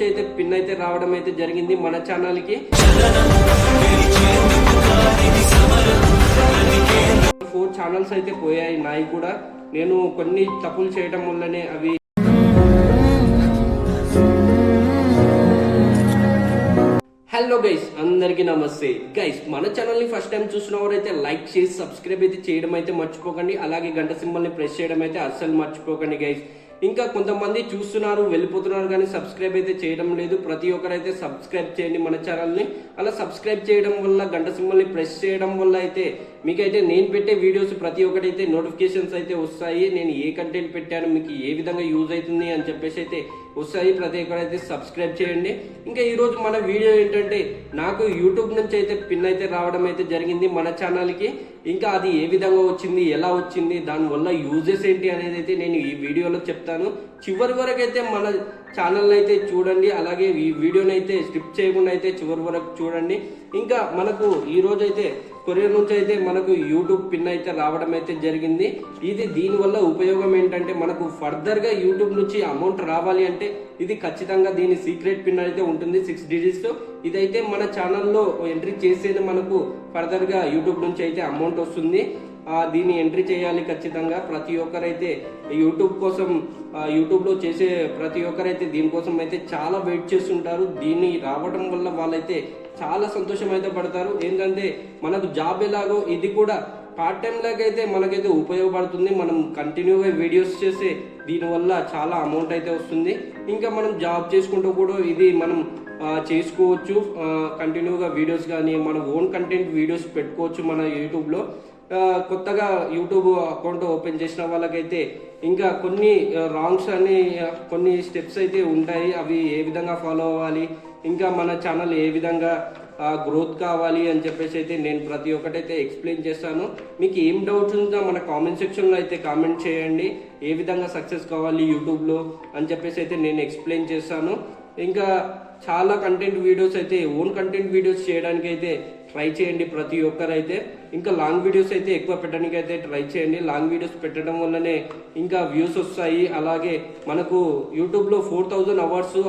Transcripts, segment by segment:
నుంచి అయితే పిన్ అయితే రావడం అయితే జరిగింది మన ఛానల్కి. ఫోర్ ఛానల్స్ అయితే పోయాయి నాయి కూడా. నేను కొన్ని తప్పులు చేయడం వల్లనే అవి హలో గైస్ అందరికీ నమస్తే. గైస్ మన ఛానల్ని ఫస్ట్ టైం చూసిన వారైతే లైక్ చేసి సబ్స్క్రైబ్ అయితే చేయడం అయితే మర్చిపోకండి. అలాగే గంట సింబల్ని ప్రెస్ చేయడం అయితే అస్సలు మర్చిపోకండి గైస్. ఇంకా కొంతమంది చూస్తున్నారు వెళ్ళిపోతున్నారు కానీ సబ్స్క్రైబ్ అయితే చేయడం లేదు. ప్రతి ఒక్కరైతే సబ్స్క్రైబ్ చేయండి మన ఛానల్ని. అలా సబ్స్క్రైబ్ చేయడం వల్ల గంట సింబల్ని ప్రెస్ చేయడం వల్ల అయితే మీకైతే నేను పెట్టే వీడియోస్ ప్రతి ఒక్కటైతే నోటిఫికేషన్స్ అయితే వస్తాయి. నేను ఏ కంటెంట్ పెట్టాను మీకు ఏ విధంగా యూజ్ అవుతుంది అని చెప్పేసి అయితే వస్తాయి. ప్రతి ఒక్కరైతే సబ్స్క్రైబ్ చేయండి. ఇంకా ఈరోజు మన వీడియో ఏంటంటే నాకు యూట్యూబ్ నుంచి అయితే పిన్ అయితే రావడం అయితే జరిగింది మన ఛానల్కి ఇంకా అది ఏ విధంగా వచ్చింది ఎలా వచ్చింది దానివల్ల యూజెస్ ఏంటి అనేది అయితే నేను ఈ వీడియోలో చెప్తాను. చివరి వరకు అయితే మన ఛానల్ అయితే చూడండి. అలాగే ఈ వీడియోని అయితే స్కిప్ చేయకుండా అయితే చివరి వరకు చూడండి. ఇంకా మనకు ఈ అయితే కొరియర్ నుంచి అయితే మనకు యూట్యూబ్ పిన్ అయితే రావడం అయితే జరిగింది. ఇది దీనివల్ల ఉపయోగం ఏంటంటే మనకు ఫర్దర్గా యూట్యూబ్ నుంచి అమౌంట్ రావాలి అంటే ఇది ఖచ్చితంగా దీని సీక్రెట్ పిన్ అయితే ఉంటుంది సిక్స్ డిజిట్స్. ఇదైతే మన ఛానల్లో ఎంట్రీ చేసేది మనకు ఫర్దర్గా యూట్యూబ్ నుంచి అయితే అమౌంట్ వస్తుంది. దీన్ని ఎంట్రీ చేయాలి ఖచ్చితంగా. ప్రతి ఒక్కరైతే యూట్యూబ్ కోసం యూట్యూబ్లో చేసే ప్రతి ఒక్కరైతే దీనికోసం అయితే చాలా వెయిట్ చేస్తుంటారు. దీన్ని రావడం వల్ల వాళ్ళైతే చాలా సంతోషం అయితే పడతారు. ఏంటంటే మనకు జాబ్ ఎలాగో ఇది కూడా పార్ట్ టైం లాగా అయితే మనకైతే ఉపయోగపడుతుంది. మనం కంటిన్యూగా వీడియోస్ చేస్తే దీనివల్ల చాలా అమౌంట్ అయితే వస్తుంది. ఇంకా మనం జాబ్ చేసుకుంటూ కూడా ఇది మనం చేసుకోవచ్చు. కంటిన్యూగా వీడియోస్ కానీ మన ఓన్ కంటెంట్ వీడియోస్ పెట్టుకోవచ్చు మన యూట్యూబ్లో. కొత్తగా యూట్యూబ్ అకౌంట్ ఓపెన్ చేసిన వాళ్ళకైతే ఇంకా కొన్ని రాంగ్స్ అని కొన్ని స్టెప్స్ అయితే ఉంటాయి. అవి ఏ విధంగా ఫాలో అవ్వాలి? ఇంకా మన ఛానల్ ఏ విధంగా గ్రోత్ కావాలి అని చెప్పేసి అయితే నేను ప్రతి ఒక్కటైతే ఎక్స్ప్లెయిన్ చేస్తాను. మీకు ఏం డౌట్స్ ఉందో మన కామెంట్ సెక్షన్లో అయితే కామెంట్ చేయండి. ఏ విధంగా సక్సెస్ కావాలి యూట్యూబ్లో అని చెప్పేసి అయితే నేను ఎక్స్ప్లెయిన్ చేస్తాను. ఇంకా చాలా కంటెంట్ వీడియోస్ అయితే ఓన్ కంటెంట్ వీడియోస్ చేయడానికి అయితే ట్రై చేయండి ప్రతి ఒక్కరైతే. ఇంకా లాంగ్ వీడియోస్ అయితే ఎక్కువ పెట్టడానికి అయితే ట్రై చేయండి. లాంగ్ వీడియోస్ పెట్టడం వల్లనే ఇంకా వ్యూస్ వస్తాయి. అలాగే మనకు యూట్యూబ్లో four thousand hours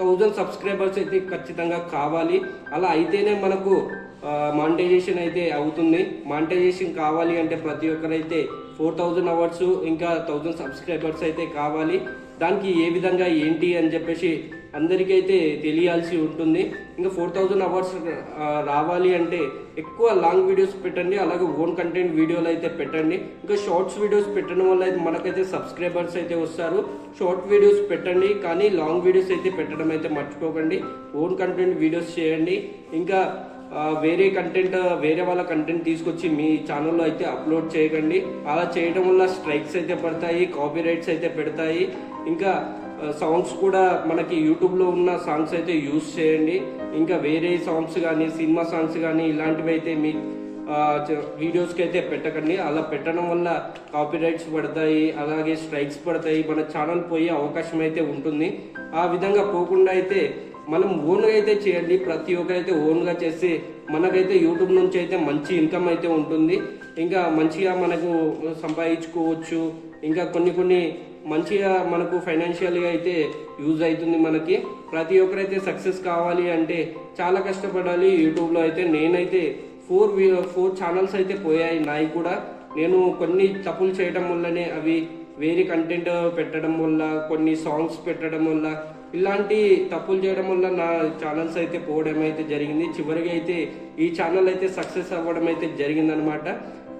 thousand subscribers అయితే ఖచ్చితంగా కావాలి. అలా అయితేనే మనకు మానిటైజేషన్ అయితే అవుతుంది. మానిటైజేషన్ కావాలి అంటే ప్రతి ఒక్కరైతే ఫోర్ థౌజండ్ అవర్స్ ఇంకా థౌజండ్ సబ్స్క్రైబర్స్ అయితే కావాలి. దానికి ఏ విధంగా ఏంటి అని చెప్పేసి అందరికైతే తెలియాల్సి ఉంటుంది. ఇంకా ఫోర్ థౌజండ్ అవర్స్ రావాలి అంటే ఎక్కువ లాంగ్ వీడియోస్ పెట్టండి అలాగే ఓన్ కంటెంట్ వీడియోలు అయితే పెట్టండి. ఇంకా షార్ట్స్ వీడియోస్ పెట్టడం వల్ల అయితే మనకైతే సబ్స్క్రైబర్స్ అయితే వస్తారు. షార్ట్ వీడియోస్ పెట్టండి కానీ లాంగ్ వీడియోస్ అయితే పెట్టడం అయితే మర్చిపోకండి. ఓన్ కంటెంట్ వీడియోస్ చేయండి. ఇంకా వేరే కంటెంట్ వేరే వాళ్ళ కంటెంట్ తీసుకొచ్చి మీ ఛానల్లో అయితే అప్లోడ్ చేయకండి. అలా చేయడం వల్ల స్ట్రైక్స్ అయితే పడతాయి కాపీ రైట్స్ అయితే పెడతాయి. ఇంకా సాంగ్స్ కూడా మనకి యూట్యూబ్లో ఉన్న సాంగ్స్ అయితే యూస్ చేయండి. ఇంకా వేరే సాంగ్స్ కానీ సినిమా సాంగ్స్ కానీ ఇలాంటివి అయితే మీ వీడియోస్కి అయితే పెట్టకండి. అలా పెట్టడం వల్ల కాపీరైట్స్ పడతాయి అలాగే స్ట్రైక్స్ పడతాయి మన ఛానల్ పోయే అవకాశం అయితే ఉంటుంది. ఆ విధంగా పోకుండా అయితే మనం ఓన్గా అయితే చేయండి. ప్రతి ఒక్కరైతే ఓన్గా చేస్తే మనకైతే యూట్యూబ్ నుంచి అయితే మంచి ఇన్కమ్ అయితే ఉంటుంది. ఇంకా మంచిగా మనకు సంపాదించుకోవచ్చు. ఇంకా కొన్ని కొన్ని మంచిగా మనకు ఫైనాన్షియల్గా అయితే యూజ్ అవుతుంది మనకి. ప్రతి ఒక్కరైతే సక్సెస్ కావాలి అంటే చాలా కష్టపడాలి. యూట్యూబ్లో అయితే నేనైతే ఫోర్ ఫోర్ ఛానల్స్ అయితే పోయాయి. నాయి కూడా. నేను కొన్ని తప్పులు చేయడం వల్లనే అవి వేరే కంటెంట్ పెట్టడం వల్ల కొన్ని సాంగ్స్ పెట్టడం వల్ల ఇలాంటి తప్పులు చేయడం వల్ల నా ఛానల్స్ అయితే పోవడం అయితే జరిగింది. చివరిగా అయితే ఈ ఛానల్ అయితే సక్సెస్ అవ్వడం అయితే జరిగిందనమాట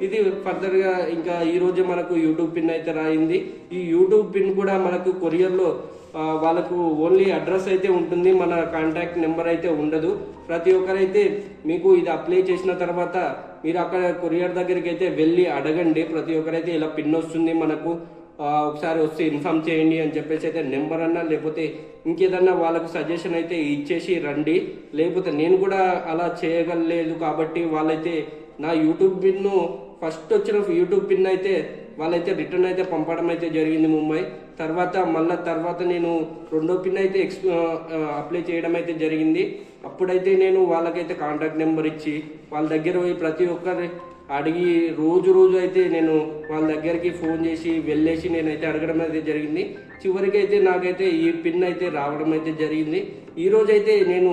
ఇది ఫర్దర్గా ఇంకా ఈ మనకు యూట్యూబ్ పిన్ అయితే రాయింది. ఈ యూట్యూబ్ పిన్ కూడా మనకు కొరియర్లో వాళ్ళకు ఓన్లీ అడ్రస్ అయితే ఉంటుంది మన కాంటాక్ట్ నెంబర్ అయితే ఉండదు. ప్రతి ఒక్కరైతే మీకు ఇది అప్లై చేసిన తర్వాత మీరు అక్కడ కొరియర్ దగ్గరికి అయితే వెళ్ళి అడగండి. ప్రతి ఒక్కరైతే ఇలా పిన్ వస్తుంది మనకు. ఒకసారి వస్తే ఇన్ఫామ్ చేయండి అని చెప్పేసి అయితే నెంబర్ అన్నా లేకపోతే ఇంకేదన్నా వాళ్ళకు సజెషన్ అయితే ఇచ్చేసి రండి. లేకపోతే నేను కూడా అలా చేయగలలేదు కాబట్టి వాళ్ళైతే నా యూట్యూబ్ పిన్ను ఫస్ట్ వచ్చిన యూట్యూబ్ పిన్ అయితే వాళ్ళైతే రిటర్న్ అయితే పంపడం అయితే జరిగింది ముంబై. తర్వాత మళ్ళా తర్వాత నేను రెండో పిన్ అయితే ఎక్స్ అప్లై చేయడం అయితే జరిగింది. అప్పుడైతే నేను వాళ్ళకైతే కాంటాక్ట్ నెంబర్ ఇచ్చి వాళ్ళ దగ్గర పోయి ప్రతి ఒక్కరి అడిగి రోజు రోజు అయితే నేను వాళ్ళ దగ్గరికి ఫోన్ చేసి వెళ్ళేసి నేనైతే అడగడం అయితే జరిగింది. చివరికి అయితే నాకైతే ఈ పిన్ అయితే రావడం అయితే జరిగింది. ఈరోజైతే నేను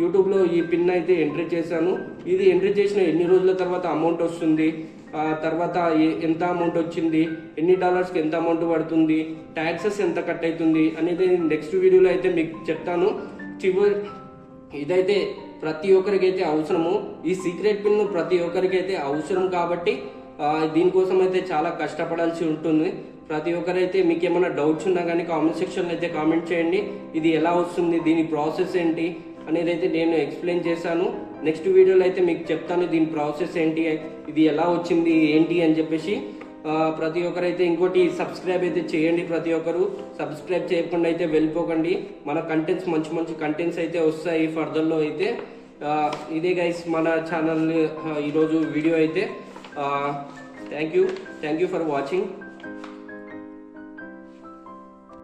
యూట్యూబ్లో ఈ పిన్ అయితే ఎంట్రీ చేశాను. ఇది ఎంట్రీ చేసిన ఎన్ని రోజుల తర్వాత అమౌంట్ వస్తుంది? తర్వాత ఎంత అమౌంట్ వచ్చింది? ఎన్ని డాలర్స్కి ఎంత అమౌంట్ పడుతుంది? ట్యాక్సెస్ ఎంత కట్ అవుతుంది? అనేది నెక్స్ట్ వీడియోలో అయితే మీకు చెప్తాను. చివరి ఇదైతే ప్రతి ఒక్కరికైతే అవసరము. ఈ సీక్రెట్ పిన్ ప్రతి ఒక్కరికైతే అవసరం కాబట్టి దీనికోసం అయితే చాలా కష్టపడాల్సి ఉంటుంది. ప్రతి ఒక్కరైతే మీకు ఏమైనా డౌట్స్ ఉన్నా కానీ కామెంట్ సెక్షన్లో అయితే కామెంట్ చేయండి. ఇది ఎలా వస్తుంది? దీని ప్రాసెస్ ఏంటి? అనేది అయితే నేను ఎక్స్ప్లెయిన్ చేశాను. నెక్స్ట్ వీడియోలో అయితే మీకు చెప్తాను దీని ప్రాసెస్ ఏంటి ఇది ఎలా వచ్చింది ఏంటి అని చెప్పేసి. ప్రతి ఒక్కరైతే ఇంకోటి సబ్స్క్రైబ్ అయితే చేయండి ప్రతి ఒక్కరు. సబ్స్క్రైబ్ చేయకుండా అయితే వెళ్ళిపోకండి. మన కంటెంట్స్ మంచి మంచి కంటెంట్స్ అయితే వస్తాయి ఫర్దర్లో అయితే. ఇదే గైస్ మన ఛానల్ ఈరోజు వీడియో అయితే. Thank you thank you for watching